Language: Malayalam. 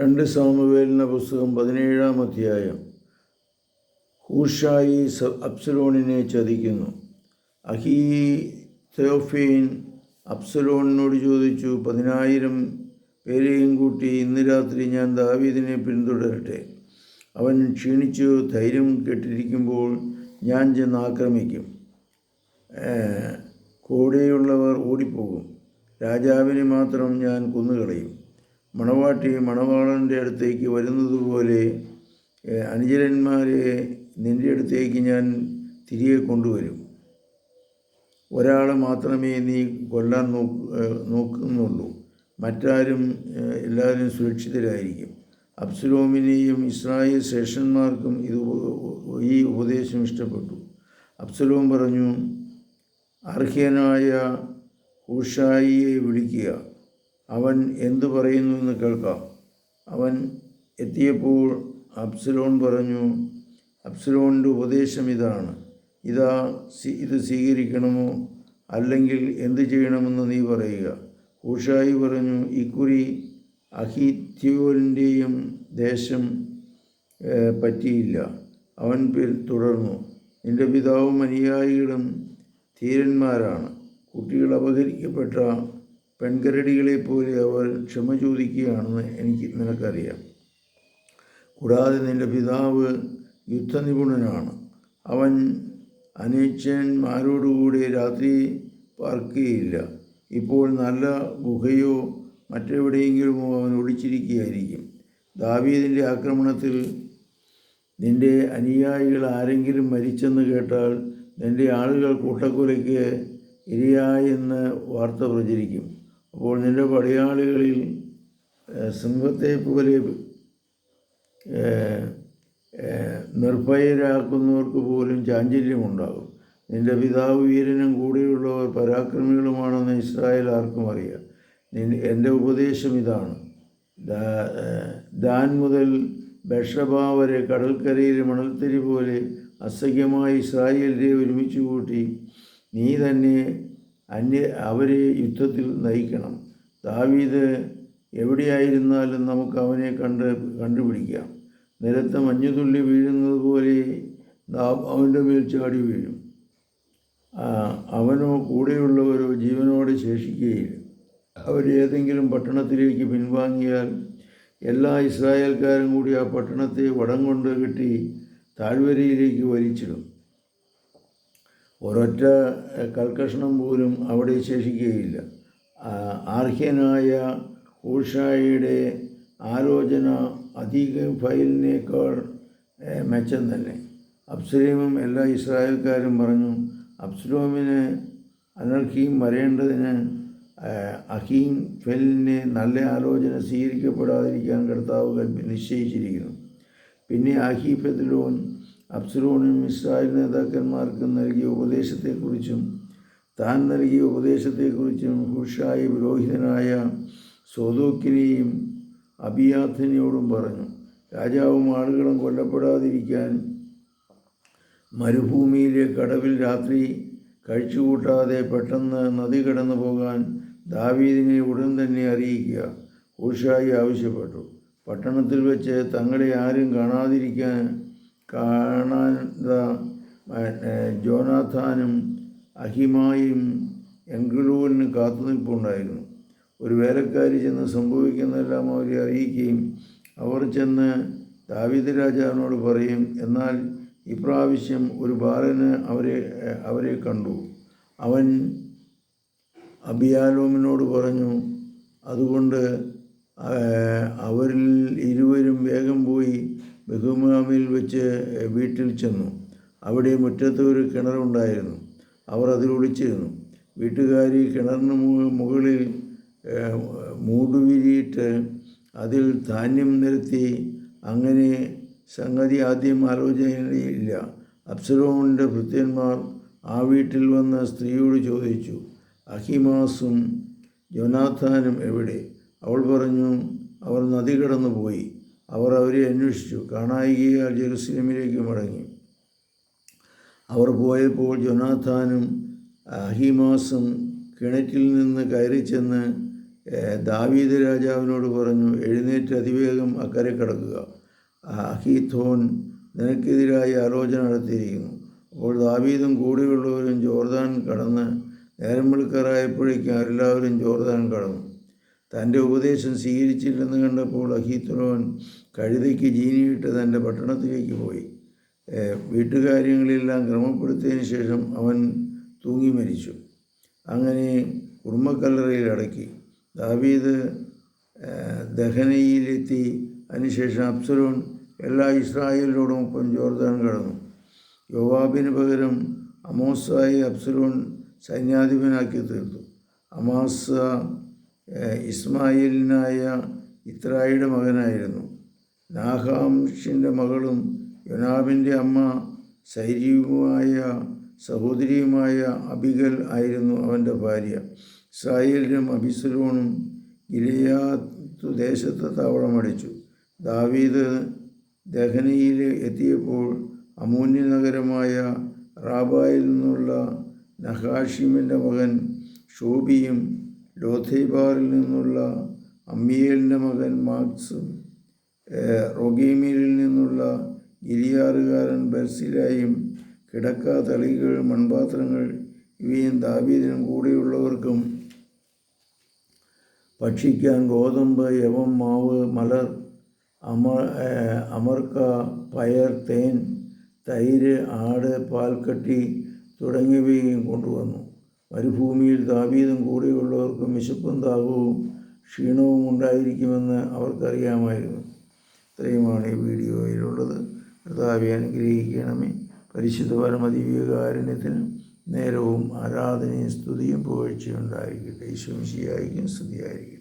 രണ്ട് സാമുവേലിന്റെ പുസ്തകം പതിനേഴാം അധ്യായം. ഹൂഷായി അപ്സലോണിനെ ചതിക്കുന്നു. അഹീ തെയോഫീൻ അപ്സലോണിനോട് ചോദിച്ചു പതിനായിരം പേരെയും കൂട്ടി ഇന്ന് രാത്രി ഞാൻ ദാവീദിനെ പിന്തുടരട്ടെ. അവൻ ക്ഷീണിച്ചു ധൈര്യം കെട്ടിരിക്കുമ്പോൾ ഞാൻ ചെന്ന് ആക്രമിക്കും. കൂടെയുള്ളവർ ഓടിപ്പോകും. രാജാവിനെ മാത്രം ഞാൻ കൊന്നുകളയും. മണവാട്ടി മണവാളന്റെ അടുത്തേക്ക് വരുന്നതുപോലെ പോലെ നിന്റെ അടുത്തേക്ക് ഞാൻ തിരികെ കൊണ്ടുവരും. ഒരാളെ മാത്രമേ നീ കൊല്ലാൻ നോക്ക് നോക്കുന്നുള്ളൂ. മറ്റാരും എല്ലാവരും സുരക്ഷിതരായിരിക്കും. അബ്സലോമിനെയും ഇസ്രായേൽ ശേഷന്മാർക്കും ഇത് ഈ ഉപദേശം ഇഷ്ടപ്പെട്ടു. അബ്സലോം പറഞ്ഞു അർഹ്യനായ ഹൂഷായിയെ വിളിക്കുക. അവൻ എന്തു പറയുന്നു എന്ന് കേൾക്കാം. അവൻ എത്തിയപ്പോൾ അബ്സലോൺ പറഞ്ഞു അബ്സലോണിന്റെ ഉപദേശം ഇതാണ്. ഇതാ ഇത് സ്വീകരിക്കണമോ? അല്ലെങ്കിൽ എന്ത് ചെയ്യണമെന്ന് നീ പറയുക. ഹൂഷായി പറഞ്ഞു ഇക്കുറി അഹിത്യോലിന്റെയും ദേശം പറ്റിയില്ല. അവൻ തുടർന്നു നിന്റെ പിതാവും അനുയായികളും ധീരന്മാരാണ്. കുട്ടികൾ അപഹരിക്കപ്പെട്ട പെൺകരടികളെ പോലെ അവർ ക്ഷമ ചോദിക്കുകയാണെന്ന് എനിക്ക് നിനക്കറിയാം. കൂടാതെ നിന്റെ പിതാവ് യുദ്ധനിപുണനാണ്. അവൻ അനുജന്മാരോടുകൂടി രാത്രി പാർക്കുകയില്ല ഇപ്പോൾ നല്ല ഗുഹയോ മറ്റെവിടെയെങ്കിലുമോ അവൻ ഒളിച്ചിരിക്കുകയായിരിക്കും. ദാവീദിന്റെ ആക്രമണത്തിൽ നിന്റെ അനുയായികൾ ആരെങ്കിലും മരിച്ചെന്ന് കേട്ടാൽ നിന്റെ ആളുകൾ കൂട്ടക്കൊലയ്ക്ക് ഇരയായെന്ന് വാർത്ത പ്രചരിക്കും. അപ്പോൾ നിന്റെ പടയാളികളിൽ സിംഹത്തെ പോലെ നിർഭയരാക്കുന്നവർക്ക് പോലും ചാഞ്ചല്യമുണ്ടാകും. നിന്റെ പിതാവ് വീരനും കൂടെയുള്ളവർ പരാക്രമികളുമാണെന്ന് ഇസ്രായേൽ ആർക്കും അറിയാം. എന്റെ ഉപദേശം ഇതാണ്. ദാൻ മുതൽ ബഷബ വരെ കടൽക്കരയിലെ മണൽത്തരി പോലെ അസഹ്യമായി ഇസ്രായേലിനെ ഒരുമിച്ച് കൂട്ടി നീ തന്നെ അന്യ അവരെ യുദ്ധത്തിൽ നയിക്കണം. ദാവീദ് എവിടെയായിരുന്നാലും നമുക്ക് അവനെ കണ്ട് കണ്ടുപിടിക്കാം. നിലത്ത് മഞ്ഞുതുള്ളി വീഴുന്നത് പോലെ അവന്റെ മേൽ ചാടി വീഴും. അവനോ കൂടെയുള്ളവരോ ജീവനോടെ ശേഷിക്കുകയില്ല. അവരേതെങ്കിലും പട്ടണത്തിലേക്ക് പിൻവാങ്ങിയാൽ എല്ലാ ഇസ്രായേൽക്കാരും കൂടി ആ പട്ടണത്തെ വടം കൊണ്ട് കെട്ടി താഴ്വരയിലേക്ക് വലിച്ചിടും. ഒരൊറ്റ കൽക്കഷണം പോലും അവിടെ ശേഷിക്കുകയില്ല ആർഹ്യനായ ഹൂഷായിയുടെ ആലോചന അധിക ഫയലിനേക്കാൾ മെച്ചം തന്നെ. അബ്സലീമും എല്ലാ ഇസ്രായേൽക്കാരും പറഞ്ഞു അബ്സലോമിന് അനർഹീം വരേണ്ടതിന് അഹീം ഫെലിനെ നല്ല ആലോചന സ്വീകരിക്കപ്പെടാതിരിക്കാൻ കർത്താവ് നിശ്ചയിച്ചിരിക്കുന്നു. പിന്നെ അഹീഫെത്തിലോൻ അബ്സലോനും ഇസ്രായേൽ നേതാക്കന്മാർക്കും നൽകിയ ഉപദേശത്തെക്കുറിച്ചും താൻ നൽകിയ ഉപദേശത്തെക്കുറിച്ചും ഹുഷായി പുരോഹിതനായ സോദോക്കിനെയും അബിയാഥിനെയോടും പറഞ്ഞു രാജാവും ആളുകളും കൊല്ലപ്പെടാതിരിക്കാൻ മരുഭൂമിയിലെ കടവിൽ രാത്രി കഴിച്ചുകൂട്ടാതെ പെട്ടെന്ന് നദി കടന്നു പോകാൻ ദാവീദിനെ ഉടൻ തന്നെ അറിയിക്കുക ഹൂഷായി ആവശ്യപ്പെട്ടു. പട്ടണത്തിൽ വെച്ച് തങ്ങളെ ആരും കാണാതിരിക്കാൻ കാണാൻ ജോനാഥാനും അഹിമായും എങ്കിലൂരിന് കാത്തുനിൽപ്പുണ്ടായിരുന്നു. ഒരു വേലക്കാരി ചെന്ന് സംഭവിക്കുന്നതെല്ലാം അവരെ അറിയിക്കുകയും അവർ ചെന്ന് ദാവീദ് രാജാവിനോട് പറയും എന്നാൽ ഇപ്രാവശ്യം ഒരു ബാലന് അവരെ അവരെ കണ്ടു. അവൻ അബിയാലോമിനോട് പറഞ്ഞു അതുകൊണ്ട് അവരിൽ ഇരുവരും വേഗം പോയി ബഹുമാമിൽ വെച്ച് വീട്ടിൽ ചെന്നു. അവിടെ മുറ്റത്ത് ഒരു കിണറുണ്ടായിരുന്നു അവർ അതിൽ ഒളിച്ചിരുന്നു. വീട്ടുകാരി കിണറിന് മുകളിൽ മൂടുവിരിയിട്ട് അതിൽ ധാന്യം നിരത്തി. അങ്ങനെ സംഗതി ആദ്യം ആലോചനയില്ല അപ്സരോമിന്റെ ഭൃത്യന്മാർ ആ വീട്ടിൽ വന്ന സ്ത്രീയോട് ചോദിച്ചു അഹിമാസും ജോനാഥാനും എവിടെ? അവൾ പറഞ്ഞു അവർ നദി കടന്നു പോയി അവർ അവരെ അന്വേഷിച്ചു. കാണായികയാൽ ജെറുസലേമിലേക്ക് മടങ്ങി. അവർ പോയപ്പോൾ ജൊനാഥാനും അഹിമാസും കിണറ്റിൽ നിന്ന് കയറി ചെന്ന് ദാവീദ് രാജാവിനോട് പറഞ്ഞു എഴുന്നേറ്റ് അതിവേഗം അക്കരെ കടക്കുക. അഹീഥോൻ നിനക്കെതിരായി ആലോചന നടത്തിയിരിക്കുന്നു. അപ്പോൾ ദാവീദും കൂടെയുള്ളവരും ജോർദാൻ കടന്ന് നേരം വെളുക്കാറായപ്പോഴേക്കും എല്ലാവരും ജോർദാൻ കടന്നു. തന്റെ ഉപദേശം സ്വീകരിച്ചില്ലെന്ന് കണ്ടപ്പോൾ അഹീത്രോൻ കഴുതയ്ക്ക് ജീനിയിട്ട് തന്റെ പട്ടണത്തിലേക്ക് പോയി. വീട്ടുകാര്യങ്ങളെല്ലാം ക്രമപ്പെടുത്തിയതിന് ശേഷം അവൻ തൂങ്ങി മരിച്ചു. അങ്ങനെ കുടുംബക്കല്ലറയിൽ അടക്കി. ദാവീദ് ദഹനയിലെത്തി. അതിനുശേഷം അപ്സലോൺ എല്ലാ ഇസ്രായേലിനോടും ഒപ്പം ജോർദാൻ കടന്നു. യോവാബിന് പകരം അമോസായി അപ്സലോൺ സൈന്യാധിപനാക്കി തീർത്തു. അമാസ ഇസ്മായിലിനായ ഇത്രായിയുടെ മകനായിരുന്നു. നാഹാംഷിന്റെ മകളും യുനാബിന്റെ അമ്മ സൈര്യവുമായ സഹോദരിയുമായ അബിഗൽ ആയിരുന്നു അവന്റെ ഭാര്യ. ഇസ്രായേലിനും അബിസലോണും ഗിലിയാത്തു ദേശത്ത് താവളമടിച്ചു. ദാവീദ് ദഹനയിൽ എത്തിയപ്പോൾ അമൂന്യ നഗരമായ റാബായിൽ നിന്നുള്ള നഹാഷിമിന്റെ മകൻ ഷോബിയും ലോഥൈബാറിൽ നിന്നുള്ള അമ്മിയേലിന്റെ മകൻ മാക്സും ഏഹ് നിന്നുള്ള ഗിരിയാറുകാരൻ ബർസിലായും കിടക്ക തളികൾ മൺപാത്രങ്ങൾ ഇവയും ദാവീദിനും കൂടെയുള്ളവർക്കും ഭക്ഷിക്കാൻ ഗോതമ്പ് യവം മാവ് മലർ അമ അമർക്ക പയർ തേൻ തൈര് ആട് പാൽക്കട്ടി തുടങ്ങിയവയും കൊണ്ടുവന്നു. മരുഭൂമിയിൽ ദാവീദും കൂടെയുള്ളവർക്കും വിശപ്പും താപവും ക്ഷീണവും ഉണ്ടായിരിക്കുമെന്ന് അവർക്കറിയാമായിരുന്നു. ഇത്രയുമാണ് ഈ വീഡിയോയിലുള്ളത്. കർത്താവെ അനുഗ്രഹിക്കണമേ. പരിശുദ്ധ പരമദിവ്യകാരുണ്യത്തിന് നേരവും ആരാധനയും സ്തുതിയും പുകഴ്ചയുണ്ടായിരിക്കട്ടെ ഈശ്വംശിയായിരിക്കും സ്തുതിയായിരിക്കും